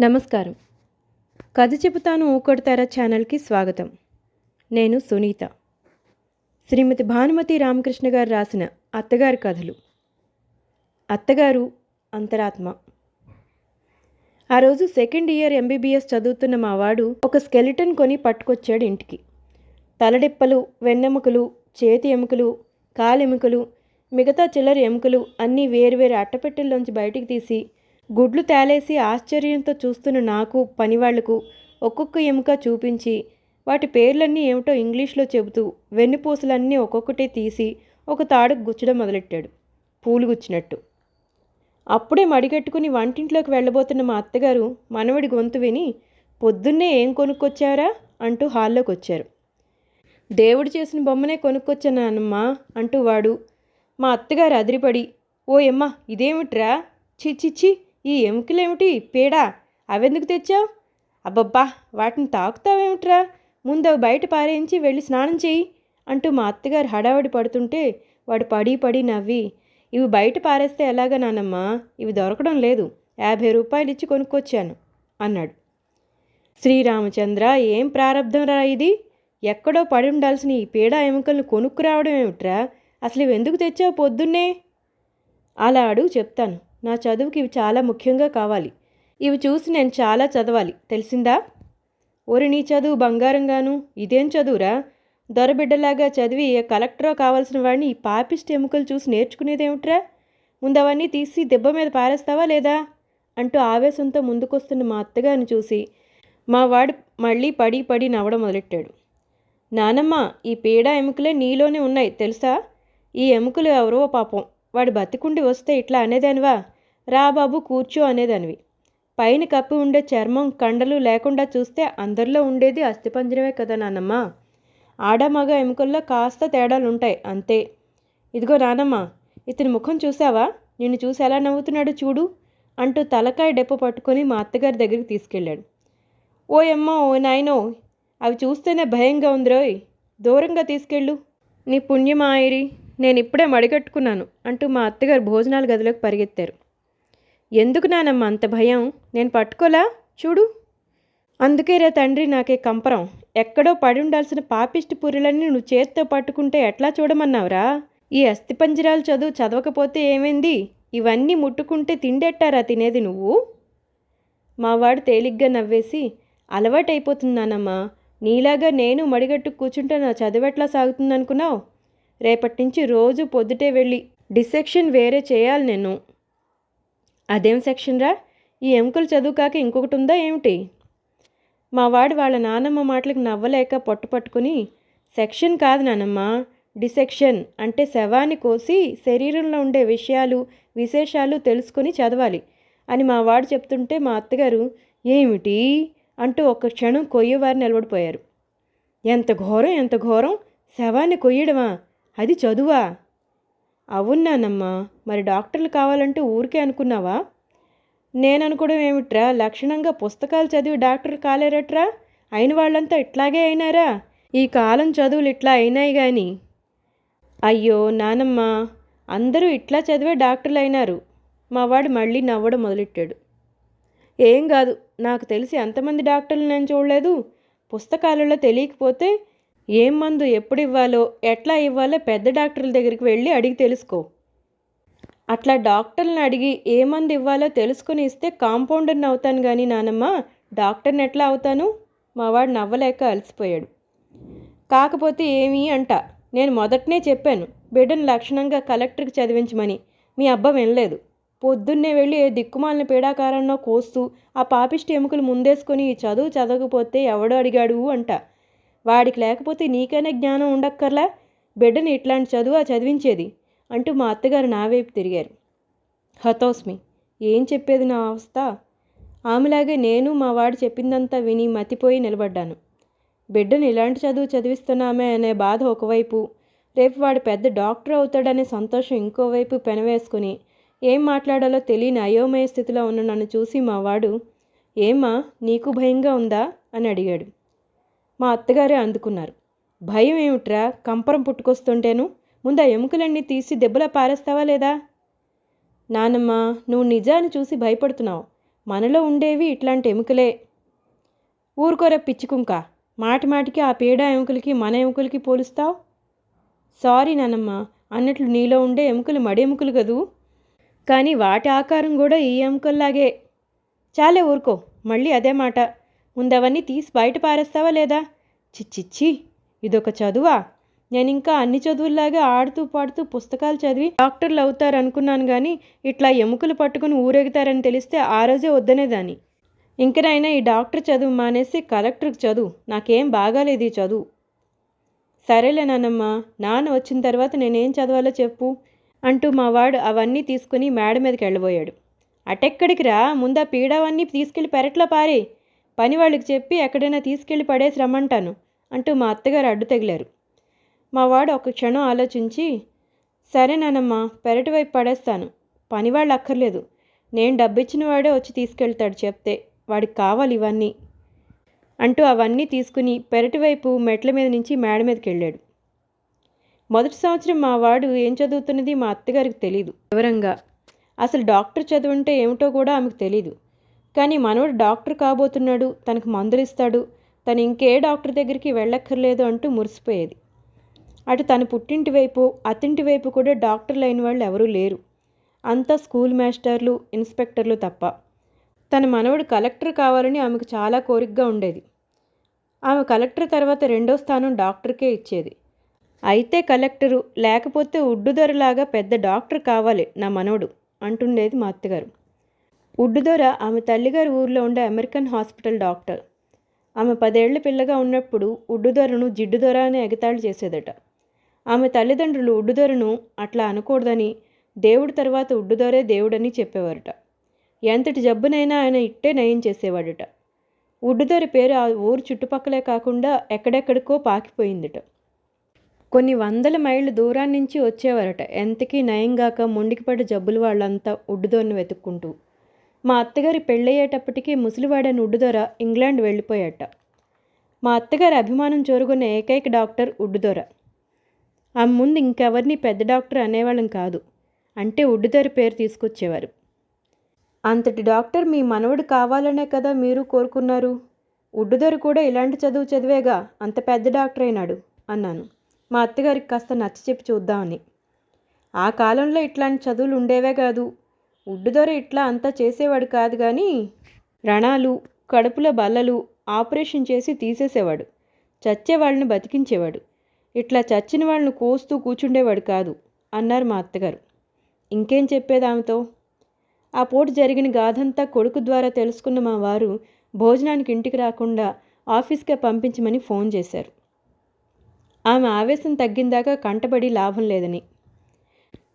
నమస్కారం. కథ చెబుతాను ఊకొడతారా ఛానల్కి స్వాగతం. నేను సునీత. శ్రీమతి భానుమతి రామకృష్ణ గారు రాసిన అత్తగారి కథలు. అత్తగారు అంతరాత్మ. ఆ రోజు సెకండ్ ఇయర్ ఎంబీబీఎస్ చదువుతున్న మా వాడు ఒక స్కెలిటన్ కొని పట్టుకొచ్చాడు ఇంటికి. తలడిప్పలు వెన్నెముకలు చేతి ఎముకలు కాలెముకలు మిగతా చిల్లర ఎముకలు అన్నీ వేరువేరు అట్టపెట్టెల్లోంచి బయటికి తీసి గుడ్లు తేలేసి ఆశ్చర్యంతో చూస్తున్న నాకు పనివాళ్ళకు ఒక్కొక్క ఎముక చూపించి వాటి పేర్లన్నీ ఏమిటో ఇంగ్లీష్లో చెబుతూ వెన్నుపూసలన్నీ ఒక్కొక్కటే తీసి ఒక తాడుకు గుచ్చడం మొదలెట్టాడు. పూలు గుచ్చినట్టు అప్పుడే మడిగట్టుకుని వంటింట్లోకి వెళ్ళబోతున్న మా అత్తగారు మనవడి గొంతు విని పొద్దున్నే ఏం కొనుక్కొచ్చారా అంటూ హాల్లోకి వచ్చారు దేవుడు చేసిన బొమ్మనే కొనుక్కొచ్చానమ్మా అంటూ వాడు మా అత్తగారు అదిరిపడి ఓ ఎమ్మ ఇదేమిట్రా చిచ్చిచ్చి ఈ ఎముకలేమిటి? పేడా? అవెందుకు తెచ్చావు? అబ్బబ్బా వాటిని తాకుతావేమిట్రా? ముందు బయట పారేయించి వెళ్ళి స్నానం చేయి అంటూ మా అత్తగారు హడావడి పడుతుంటే వాడు పడి పడి నవ్వి ఇవి బయట పారేస్తే ఎలాగా నానమ్మా? ఇవి దొరకడం లేదు. యాభై రూపాయలు ఇచ్చి కొనుక్కొచ్చాను అన్నాడు. శ్రీరామచంద్ర ఏం ప్రారంధం రా ఇది? ఎక్కడో పడి ఉండాల్సిన ఈ పీడా ఎముకలను కొనుక్కురావడం ఏమిట్రా? అసలు ఇవి ఎందుకు తెచ్చావు పొద్దున్నే? అలా అడుగు చెప్తాను. నా చదువుకి ఇవి చాలా ముఖ్యంగా కావాలి. ఇవి చూసి నేను చాలా చదవాలి. తెలిసిందా? ఓరి నీ చదువు బంగారంగాను. ఇదేం చదువురా? దొరబిడ్డలాగా చదివి కలెక్టరో కావాల్సిన వాడిని ఈ పాపిస్ట్ ఎముకలు చూసి నేర్చుకునేదేమిట్రా? ముందు అవన్నీ తీసి దెబ్బ మీద పారేస్తావా లేదా? అంటూ ఆవేశంతో ముందుకొస్తున్న మా అత్తగారిని చూసి మా వాడు మళ్ళీ పడి పడి నవ్వడం మొదలెట్టాడు. నానమ్మ ఈ పీడా ఎముకలే నీలోనే ఉన్నాయి తెలుసా? ఈ ఎముకలు ఎవరో పాపం. వాడు బతికుండి వస్తే ఇట్లా అనేదానివా? రా బాబు కూర్చో అనేదానివి. పైన కప్పి ఉండే చర్మం కండలు లేకుండా చూస్తే అందరిలో ఉండేది అస్థిపంజరమే కదా నానమ్మ. ఆడ మగ ఎముకల్లో కాస్త తేడాలుంటాయి అంతే. ఇదిగో నానమ్మ ఇతని ముఖం చూసావా నిన్ను చూసి ఎలా నవ్వుతున్నాడు చూడు అంటూ తలకాయ డెప్ప పట్టుకొని మా అత్తగారి దగ్గరికి తీసుకెళ్ళాడు. ఓ అమ్మ ఓ నాయనో అవి చూస్తేనే భయంగా ఉందిరోయ్. దూరంగా తీసుకెళ్ళు. నీ పుణ్యమాయిరి. నేను ఇప్పుడే మడిగట్టుకున్నాను అంటూ మా అత్తగారు భోజనాల గదిలోకి పరిగెత్తారు. ఎందుకు నానమ్మ అంత భయం? నేను పట్టుకోలా? చూడు. అందుకే రే తండ్రి నాకే కంపరం. ఎక్కడో పడి ఉండాల్సిన పాపిష్టి పుర్రెలన్నీ నువ్వు చేత్తో పట్టుకుంటే ఎట్లా చూడమన్నావురా? ఈ అస్థిపంజరాలు చదువు చదవకపోతే ఏమైంది? ఇవన్నీ ముట్టుకుంటే తిండెట్టారా తినేది నువ్వు? మావాడు తేలిగ్గా నవ్వేసి అలవాటైపోతున్నానమ్మా నీలాగా నేను మడిగట్టు కూర్చుంటే నా చదువెట్లా సాగుతుందనుకున్నావు? రేపటి నుంచి రోజు పొద్దుటే వెళ్ళి డిసెక్షన్ వేరే చేయాలి నేను. అదేం సెక్షన్ రా? ఈ ఎముకలు చదువు కాక ఇంకొకటి ఉందా ఏమిటి? మా వాడు వాళ్ళ నానమ్మ మాటలకు నవ్వలేక పొట్టు పట్టుకుని సెక్షన్ కాదు నానమ్మ డిసెక్షన్ అంటే శవాన్ని కోసి శరీరంలో ఉండే విషయాలు విశేషాలు తెలుసుకొని చదవాలి అని మా వాడు చెప్తుంటే మా అత్తగారు ఏమిటి? అంటూ ఒక్క క్షణం కొయ్యవారు నిలబడిపోయారు. ఎంత ఘోరం ఎంత ఘోరం! శవాన్ని కొయ్యడమా? అది చదువా? అవునానమ్మా మరి డాక్టర్లు కావాలంటే ఊరికే అనుకున్నావా? నేను అనుకోవడం ఏమిట్రా? లక్షణంగా పుస్తకాలు చదివి డాక్టర్ కాలేరట్రా? అయిన వాళ్ళంతా ఇట్లాగే అయినారా? ఈ కాలం చదువులు ఇట్లా అయినాయి కానీ అయ్యో నానమ్మ అందరూ ఇట్లా చదివే డాక్టర్లు అయినారు మావాడు మళ్ళీ నవ్వడం మొదలెట్టాడు. ఏం కాదు నాకు తెలిసి ఎంతమంది డాక్టర్లు నేను చూడలేదు. పుస్తకాలలో తెలియకపోతే ఏం మందు ఎప్పుడు ఇవ్వాలో ఎట్లా ఇవ్వాలో పెద్ద డాక్టర్ల దగ్గరికి వెళ్ళి అడిగి తెలుసుకో. అట్లా డాక్టర్ని అడిగి ఏ మందు ఇవ్వాలో తెలుసుకుని ఇస్తే కాంపౌండర్ని అవుతాను కానీ నానమ్మ డాక్టర్ని ఎట్లా అవుతాను? మావాడు నవ్వలేక అలసిపోయాడు. కాకపోతే ఏమీ అంట. నేను మొదటనే చెప్పాను బిడ్డను లక్షణంగా కలెక్టర్కి చదివించమని. మీ అబ్బా వినలేదు. పొద్దున్నే వెళ్ళి ఏ దిక్కుమాలిన పీడాకారంలో కోస్తూ ఆ పాపిష్టి ఎముకలు ముందేసుకొని చదువు చదవకపోతే ఎవడు అడిగాడు అంట. వాడికి లేకపోతే నీకైనా జ్ఞానం ఉండక్కర్లా? బిడ్డని ఇట్లాంటి చదువు ఆ చదివించేది? అంటూ మా అత్తగారు నా వైపు తిరిగారు. హతోస్మి ఏం చెప్పేది నా అవస్థ? ఆమెలాగే నేను మా వాడు చెప్పిందంతా విని మతిపోయి నిలబడ్డాను. బిడ్డను ఇలాంటి చదువు చదివిస్తున్నామే అనే బాధ ఒకవైపు రేపు వాడు పెద్ద డాక్టర్ అవుతాడనే సంతోషం ఇంకోవైపు పెనవేసుకుని ఏం మాట్లాడాలో తెలియని అయోమయ స్థితిలో ఉన్న నన్ను చూసి మా వాడు ఏమ్మా నీకు భయంగా ఉందా? అని అడిగాడు. మా అత్తగారే అందుకున్నారు. భయం ఏమిట్రా? కంపరం పుట్టుకొస్తుంటేను? ముందు ఆ ఎముకలన్నీ తీసి దెబ్బలా పారేస్తావా లేదా? నానమ్మ నువ్వు నిజాన్ని చూసి భయపడుతున్నావు. మనలో ఉండేవి ఇట్లాంటి ఎముకలే. ఊరుకోర పిచ్చుకుంక. మాటి మాటికి ఆ పీడ ఎముకలకి మన ఎముకలకి పోలుస్తావు? సారీ నానమ్మ అన్నట్లు నీలో ఉండే ఎముకలు మడి ఎముకలు కదూ? కానీ వాటి ఆకారం కూడా ఈ ఎముకల్లాగే. చాలే ఊరుకో మళ్ళీ అదే మాట. ముందవన్నీ తీసి బయట పారేస్తావా లేదా? చిచ్చిచ్చి ఇదొక చదువా? నేను ఇంకా అన్ని చదువుల్లాగా ఆడుతూ పాడుతూ పుస్తకాలు చదివి డాక్టర్లు అవుతారు అనుకున్నాను కానీ ఇట్లా ఎముకలు పట్టుకుని ఊరెగుతారని తెలిస్తే ఆ రోజే వద్దనేదాన్ని. ఇంకనైనా ఈ డాక్టర్ చదువు మానేసి కలెక్టర్కి చదువు. నాకేం బాగాలేదు ఈ చదువు. సరేలే నాన్నమ్మ నాన్న వచ్చిన తర్వాత నేనేం చదవాలో చెప్పు అంటూ మా వాడు అవన్నీ తీసుకుని మేడ మీదకి వెళ్ళబోయాడు అటెక్కడికి రా ముందా పీడవన్నీ తీసుకెళ్ళి పెరట్లో పారే పని వాళ్ళకి చెప్పి ఎక్కడైనా తీసుకెళ్ళి పడేసి రమ్మంటాను అంటూ మా అత్తగారు అడ్డు తగిలారు. మా వాడు ఒక క్షణం ఆలోచించి సరే నానమ్మ పెరటి వైపు పడేస్తాను. పనివాళ్ళు అక్కర్లేదు. నేను డబ్బిచ్చిన వాడే వచ్చి తీసుకెళ్తాడు చెప్తే వాడికి కావాలి ఇవన్నీ అంటూ అవన్నీ తీసుకుని పెరటి వైపు మెట్ల మీద నుంచి మేడ మీదకి వెళ్ళాడు. మొదటి సంవత్సరం మా వాడు ఏం చదువుతున్నది మా అత్తగారికి తెలియదు వివరంగా. అసలు డాక్టర్ చదువుంటే ఏమిటో కూడా ఆమెకు తెలీదు. కానీ మనవడు డాక్టర్ కాబోతున్నాడు తనకు మందులు ఇస్తాడు తను ఇంకే డాక్టర్ దగ్గరికి వెళ్ళక్కర్లేదు అంటూ మురిసిపోయేది. అటు తన పుట్టింటి వైపు అత్తింటి వైపు కూడా డాక్టర్లు అయిన వాళ్ళు ఎవరూ లేరు. అంతా స్కూల్ మాస్టర్లు ఇన్స్పెక్టర్లు తప్ప. తన మనవడు కలెక్టర్ కావాలని ఆమెకు చాలా కోరికగా ఉండేది. ఆమె కలెక్టర్ తర్వాత రెండో స్థానం డాక్టర్కే ఇచ్చేది. అయితే కలెక్టరు లేకపోతే ఉడ్డుదొరలాగా పెద్ద డాక్టర్ కావాలి నా మనవడు అంటుండేది మా అత్తగారు. ఉడ్డుదొర ఆమె తల్లిగారి ఊర్లో ఉండే అమెరికన్ హాస్పిటల్ డాక్టర్. ఆమె పదేళ్ళ పిల్లగా ఉన్నప్పుడు ఉడ్డుదొరను జిడ్డుదొర అని ఎగతాళి చేసేదట. ఆమె తల్లిదండ్రులు ఉడ్డుదొరను అట్లా అనకూడదని దేవుడి తర్వాత ఉడ్డుదొరే దేవుడని చెప్పేవారట. ఎంతటి జబ్బునైనా ఆయన ఇట్టే నయం చేసేవాడట. ఉడ్డుదొరి పేరు ఆ ఊరు చుట్టుపక్కలే కాకుండా ఎక్కడెక్కడికో పాకిపోయిందట. కొన్ని వందల మైళ్ళు దూరాన్నించి వచ్చేవారట. ఎంతకీ నయంగాక మొండికిపడ్డ జబ్బులు వాళ్ళంతా ఉడ్డుదొరను వెతుక్కుంటూ. మా అత్తగారి పెళ్ళయ్యేటప్పటికీ ముసలివాడని ఉడ్డుదొర ఇంగ్లాండ్ వెళ్ళిపోయాట. మా అత్తగారి అభిమానం చోరుకున్న ఏకైక డాక్టర్ ఉడ్డుదొర. ఆమె ముందు ఇంకెవరిని పెద్ద డాక్టర్ అనేవాళ్ళం కాదు. అంటే ఉడ్డుదొర పేరు తీసుకొచ్చేవారు. అంతటి డాక్టర్ మీ మనవడు కావాలనే కదా మీరు కోరుకున్నారు? ఉడ్డుదొర కూడా ఇలాంటి చదువు చదివేగా అంత పెద్ద డాక్టర్ అయినాడు అన్నాను. మా అత్తగారికి కాస్త నచ్చ చెప్పి చూద్దామని. ఆ కాలంలో ఇట్లాంటి చదువులు ఉండేవే కాదు. ఉడ్డుదొర ఇట్లా అంతా చేసేవాడు కాదు కానీ రణాలు కడుపులో బల్లలు ఆపరేషన్ చేసి తీసేసేవాడు. చచ్చే వాళ్ళని బతికించేవాడు. ఇట్లా చచ్చిన వాళ్ళని కోస్తూ కూర్చుండేవాడు కాదు అన్నారు మా అత్తగారు. ఇంకేం చెప్పేది ఆమెతో? ఆ పోటు జరిగిన గాథంతా కొడుకు ద్వారా తెలుసుకున్న మా వారు భోజనానికి ఇంటికి రాకుండా ఆఫీస్కే పంపించమని ఫోన్ చేశారు. ఆమె ఆవేశం తగ్గిందాకా కంటబడి లాభం లేదని.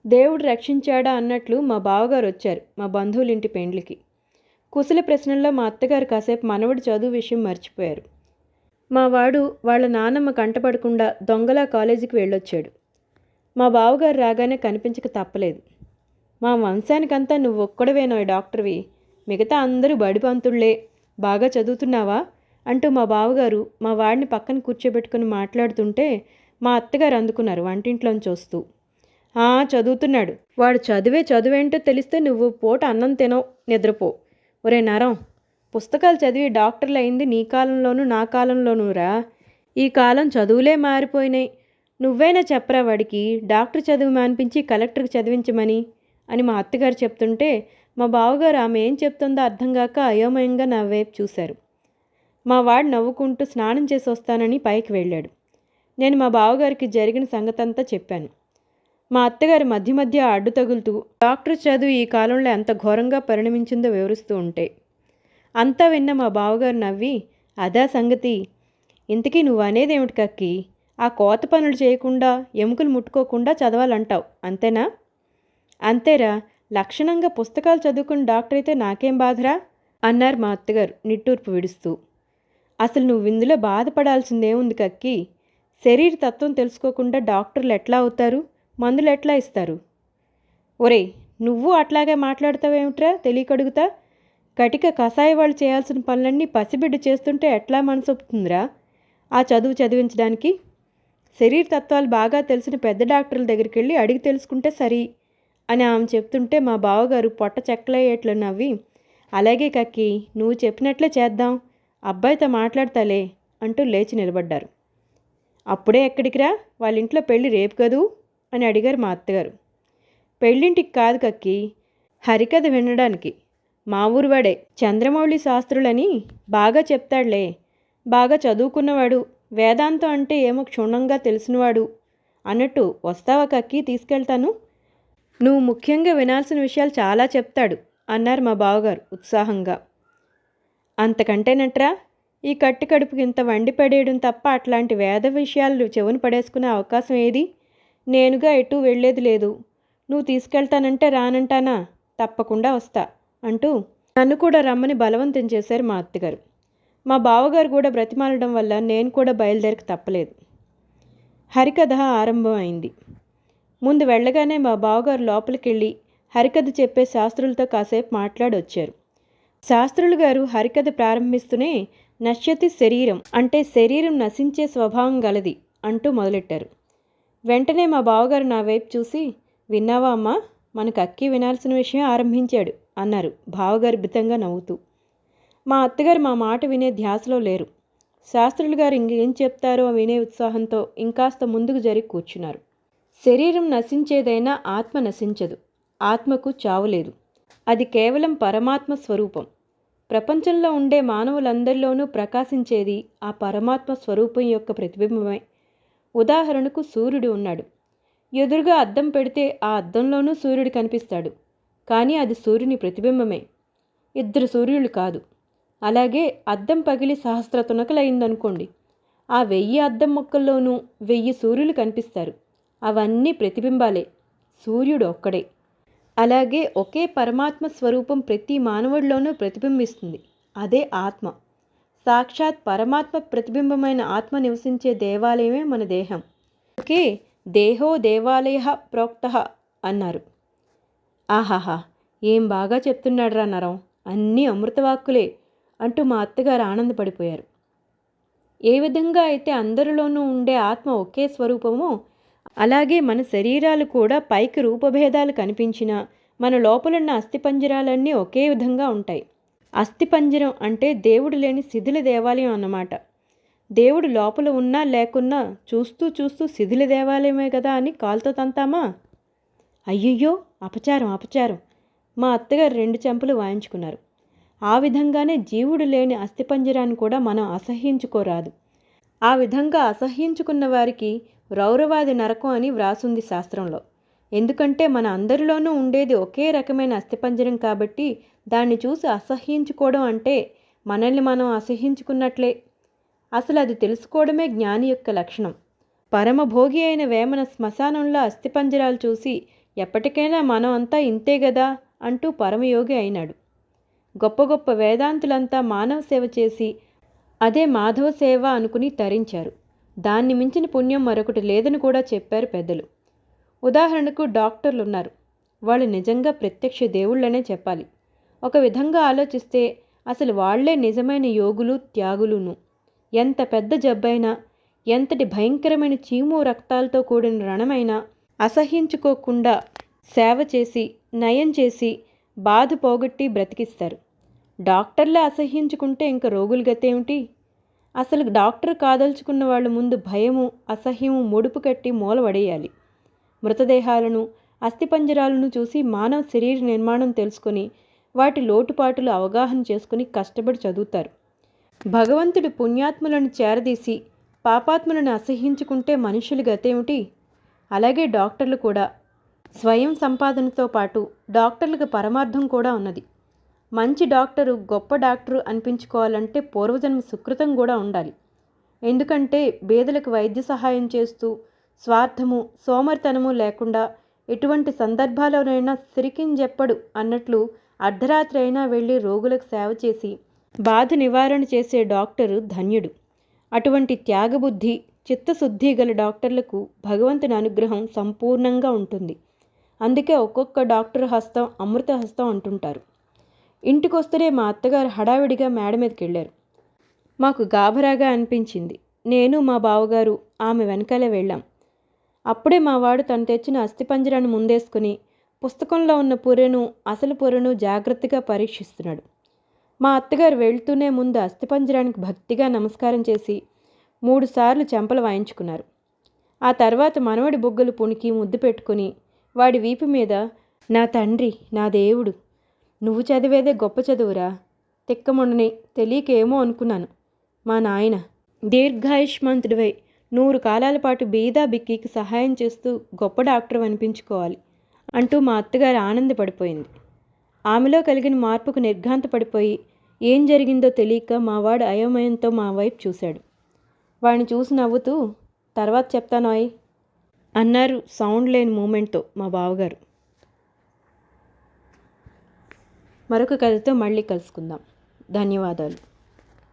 దేవుడు రక్షించాడా అన్నట్లు మా బావగారు వచ్చారు మా బంధువులింటి పెండ్లికి. కుశల ప్రశ్నల్లో మా అత్తగారు కాసేపు మనవడి చదువు విషయం మర్చిపోయారు. మా వాడు వాళ్ళ నాన్నమ్మ కంటపడకుండా దొంగలా కాలేజీకి వెళ్ళొచ్చాడు. మా బావగారు రాగానే కనిపించక తప్పలేదు. మా వంశానికంతా నువ్వు ఒక్కడవేనో డాక్టర్వి మిగతా అందరూ బడిపంతుళ్ళే బాగా చదువుతున్నావా? అంటూ మా బావగారు మా వాడిని పక్కన కూర్చోబెట్టుకుని మాట్లాడుతుంటే మా అత్తగారు అందుకున్నారు వంటింట్లోంచి వస్తూ. చదువుతున్నాడు. వాడు చదివే చదువేంటో తెలిస్తే నువ్వు పూట అన్నం తినవు నిద్రపో. ఒరే నరం పుస్తకాలు చదివి డాక్టర్లు అయింది నీ కాలంలోనూ నా కాలంలోనూ రా. ఈ కాలం చదువులే మారిపోయినాయి. నువ్వైనా చెప్పరా వాడికి డాక్టర్ చదువు మానిపించి కలెక్టర్కి చదివించమని? అని మా అత్తగారు చెప్తుంటే మా బావగారు ఆమె ఏం చెప్తుందో అర్థం కాక అయోమయంగా నా వైపు చూశారు. మా వాడు నవ్వుకుంటూ స్నానం చేసి వస్తానని పైకి వెళ్ళాడు. నేను మా బావగారికి జరిగిన సంగతంతా చెప్పాను. మా అత్తగారు మధ్య మధ్య అడ్డు తగులుతూ డాక్టర్ చదువు ఈ కాలంలో ఎంత ఘోరంగా పరిణమించిందో వివరిస్తూ ఉంటే. అంతా విన్న మా బావగారు నవ్వి అదా సంగతి. ఇంతకీ నువ్వు అనేదేమిటి కక్కి? ఆ కోత పనులు చేయకుండా ఎముకలు ముట్టుకోకుండా చదవాలంటావు అంతేనా? అంతేరా. లక్షణంగా పుస్తకాలు చదువుకుని డాక్టర్ అయితే నాకేం బాధరా? అన్నారు మా అత్తగారు నిట్టూర్పు విడుస్తూ. అసలు నువ్వు ఇందులో బాధపడాల్సిందేముంది కక్కి? శరీర తత్వం తెలుసుకోకుండా డాక్టర్లు ఎట్లా అవుతారు? మందులు ఎట్లా ఇస్తారు? ఒరేయ్ నువ్వు అట్లాగే మాట్లాడతావేమిట్రా? తెలియకడుగుతా. కటిక కషాయ వాళ్ళు చేయాల్సిన పనులన్నీ పసిబిడ్డ చేస్తుంటే ఎట్లా మనసొప్పుతుందిరా? ఆ చదువు చదివించడానికి? శరీర తత్వాలు బాగా తెలిసిన పెద్ద డాక్టర్ల దగ్గరికి వెళ్ళి అడిగి తెలుసుకుంటే సరి అని ఆమె చెప్తుంటే మా బావగారు పొట్ట చెక్కలయ్యేట్లు నవ్వి అలాగే కక్కి నువ్వు చెప్పినట్లే చేద్దాం. అబ్బాయితో మాట్లాడతాలే అంటూ లేచి నిలబడ్డారు. అప్పుడే ఎక్కడికిరా? వాళ్ళ ఇంట్లో పెళ్ళి రేపు కదూ? అని అడిగారు మా అత్తగారు. పెళ్ళింటికి కాదు కక్కి హరికథ వినడానికి. మా ఊరువాడే చంద్రమౌళి శాస్త్రులని బాగా చెప్తాడులే. బాగా చదువుకున్నవాడు వేదాంతం అంటే ఏమో క్షుణ్ణంగా తెలిసినవాడు అన్నట్టు వస్తావా కక్కి తీసుకెళ్తాను? నువ్వు ముఖ్యంగా వినాల్సిన విషయాలు చాలా చెప్తాడు అన్నారు మా బావగారు ఉత్సాహంగా. అంతకంటేనట్రా ఈ కట్టుకడుపుకి ఇంత వండి పడేయడం తప్ప అట్లాంటి వేద విషయాలు చెవును పడేసుకునే అవకాశం ఏది? నేనుగా ఎటు వెళ్ళేది లేదు. నువ్వు తీసుకెళ్తానంటే రానంటానా? తప్పకుండా వస్తా అంటూ నన్ను కూడా రమ్మని బలవంతం చేశారు మా అత్తగారు. మా బావగారు కూడా బ్రతిమాలడం వల్ల నేను కూడా బయలుదేరక తప్పలేదు. హరికథ ఆరంభం అయింది ముందు వెళ్ళగానే మా బావగారు లోపలికి వెళ్ళి హరికథ చెప్పే శాస్త్రులతో కాసేపు మాట్లాడొచ్చారు. శాస్త్రులు గారు హరికథ ప్రారంభిస్తూనే నశ్యతి శరీరం అంటే శరీరం నశించే స్వభావం గలది అంటూ మొదలెట్టారు. వెంటనే మా బావగారు నా వైపు చూసి విన్నావా అమ్మా మనకు అక్కి వినాల్సిన విషయం ఆరంభించాడు అన్నారు భావగర్భితంగా నవ్వుతూ. మా అత్తగారు మా మాట వినే ధ్యాసలో లేరు. శాస్త్రులు గారు ఇంకేం చెప్తారో వినే ఉత్సాహంతో ఇంకాస్త ముందుకు జరిగి కూర్చున్నారు. శరీరం నశించేదైనా ఆత్మ నశించదు. ఆత్మకు చావు లేదు. అది కేవలం పరమాత్మ స్వరూపం. ప్రపంచంలో ఉండే మానవులందరిలోనూ ప్రకాశించేది ఆ పరమాత్మ స్వరూపం యొక్క ప్రతిబింబమే. ఉదాహరణకు సూర్యుడు ఉన్నాడు. ఎదురుగా అద్దం పెడితే ఆ అద్దంలోనూ సూర్యుడు కనిపిస్తాడు. కానీ అది సూర్యుని ప్రతిబింబమే. ఇద్దరు సూర్యులు కాదు. అలాగే అద్దం పగిలి సహస్ర తునకలైందనుకోండి ఆ వెయ్యి అద్దం మొక్కల్లోనూ వెయ్యి సూర్యులు కనిపిస్తారు. అవన్నీ ప్రతిబింబాలే. సూర్యుడు ఒక్కడే. అలాగే ఒకే పరమాత్మ స్వరూపం ప్రతి మానవుడిలోనూ ప్రతిబింబిస్తుంది. అదే ఆత్మ. సాక్షాత్ పరమాత్మ ప్రతిబింబమైన ఆత్మ నివసించే దేవాలయమే మన దేహం. ఓకే దేహో దేవాలయ ప్రోక్త అన్నారు. ఆహాహా ఏం బాగా చెప్తున్నాడు రా నరం. అన్నీ అమృతవాక్కులే అంటూ మా అత్తగారు ఆనందపడిపోయారు. ఏ విధంగా అయితే అందరిలోనూ ఉండే ఆత్మ ఒకే స్వరూపమో అలాగే మన శరీరాలు కూడా పైకి రూపభేదాలు కనిపించినా మన లోపలున్న అస్థిపంజరాలన్నీ ఒకే విధంగా ఉంటాయి. అస్థిపంజరం అంటే దేవుడు లేని శిథిల దేవాలయం అన్నమాట. దేవుడు లోపల ఉన్నా లేకున్నా చూస్తూ చూస్తూ శిథిల దేవాలయమే కదా అని కాలుతో తంతామా? అయ్యయ్యో అపచారం అపచారం. మా అత్తగారు రెండు చెంపలు వాయించుకున్నారు. ఆ విధంగానే జీవుడు లేని అస్థిపంజరాన్ని కూడా మనం అసహ్యించుకోరాదు. ఆ విధంగా అసహ్యించుకున్న వారికి రౌరవాది నరకం అని వ్రాసుంది శాస్త్రంలో. ఎందుకంటే మన అందరిలోనూ ఉండేది ఒకే రకమైన అస్థిపంజరం కాబట్టి దాన్ని చూసి అసహ్యించుకోవడం అంటే మనల్ని మనం అసహ్యించుకున్నట్లే. అసలు అది తెలుసుకోవడమే జ్ఞాని యొక్క లక్షణం. పరమభోగి అయిన వేమన శ్మశానంలో అస్థిపంజరాలు చూసి ఎప్పటికైనా మనం అంతా ఇంతే గదా అంటూ పరమయోగి అయినాడు. గొప్ప గొప్ప వేదాంతులంతా మానవ సేవ చేసి అదే మాధవ సేవ అనుకుని తరించారు. దాన్ని మించిన పుణ్యం మరొకటి లేదని కూడా చెప్పారు పెద్దలు. ఉదాహరణకు డాక్టర్లు ఉన్నారు వాళ్ళు నిజంగా ప్రత్యక్ష దేవుళ్ళనే చెప్పాలి. ఒక విధంగా ఆలోచిస్తే అసలు వాళ్ళే నిజమైన యోగులు త్యాగులును. ఎంత పెద్ద జబ్బైనా ఎంతటి భయంకరమైన చీము రక్తాలతో కూడిన రణమైనా అసహించుకోకుండా సేవ చేసి నయం చేసి బాధ పోగొట్టి బ్రతికిస్తారు. డాక్టర్లే అసహ్యించుకుంటే ఇంక రోగుల గతేమిటి? అసలు డాక్టర్ కాదలుచుకున్న వాళ్ళ ముందు భయము అసహ్యము ముడుపు కట్టి మూలవడేయాలి. మృతదేహాలను అస్థిపంజరాలను చూసి మానవ శరీర నిర్మాణం తెలుసుకొని వాటి లోటుపాటులు అవగాహన చేసుకుని కష్టపడి చదువుతారు. భగవంతుడు పుణ్యాత్ములను చేరదీసి పాపాత్ములను అసహ్యించుకుంటే మనుషులు గతేమిటి? అలాగే డాక్టర్లు కూడా. స్వయం సంపాదనతో పాటు డాక్టర్లకు పరమార్థం కూడా ఉన్నది. మంచి డాక్టరు గొప్ప డాక్టరు అనిపించుకోవాలంటే పూర్వజన్మ సుకృతం కూడా ఉండాలి. ఎందుకంటే బేదలకు వైద్య సహాయం చేస్తూ స్వార్థము సోమరితనము లేకుండా ఎటువంటి సందర్భాల్లోనైనా సిరికింజెప్పడు అన్నట్లు అర్ధరాత్రి అయినా వెళ్ళి రోగులకు సేవ చేసి బాధ నివారణ చేసే డాక్టరు ధన్యుడు. అటువంటి త్యాగబుద్ధి చిత్తశుద్ధి గల డాక్టర్లకు భగవంతుని అనుగ్రహం సంపూర్ణంగా ఉంటుంది. అందుకే ఒక్కొక్క డాక్టర్ హస్తం అమృత హస్తం అంటుంటారు. ఇంటికొస్తేనే మా అత్తగారు హడావిడిగా మేడ మీదకి వెళ్ళారు మాకు గాభరాగా అనిపించింది. నేను మా బావగారు ఆమె వెనకాలే వెళ్ళాం. అప్పుడే మా వాడు తను తెచ్చిన అస్థిపంజరాన్ని ముందేసుకుని పుస్తకంలో ఉన్న పొరెను అసలు పొరెను జాగ్రత్తగా పరీక్షిస్తున్నాడు. మా అత్తగారు వెళ్తూనే ముందు అస్థిపంజరానికి భక్తిగా నమస్కారం చేసి మూడుసార్లు చెంపలు వాయించుకున్నారు. ఆ తర్వాత మనవడి బొగ్గలు పుణికి ముద్దు పెట్టుకుని వాడి వీపు మీద నా తండ్రి నా దేవుడు నువ్వు చదివేదే గొప్ప చదువురా తిక్కముండని తెలియకేమో అనుకున్నాను. మా నాయన దీర్ఘాయుష్మంతుడివై నూరు కాలాల పాటు బీదా బిక్కీకి సహాయం చేస్తూ గొప్ప డాక్టర్ అనిపించుకోవాలి అంటూ మా అత్తగారు ఆనందపడిపోయింది. ఆమెలో కలిగిన మార్పుకు నిర్ఘాంతపడిపోయి ఏం జరిగిందో తెలియక మావాడు అయోమయంతో మా వైపు చూశాడు. వాడిని చూసి నవ్వుతూ తర్వాత చెప్తానోయ్ అన్నారు సౌండ్ లేని మూమెంట్తో మా బావగారు. మరొక కథతో మళ్ళీ కలుసుకుందాం. ధన్యవాదాలు.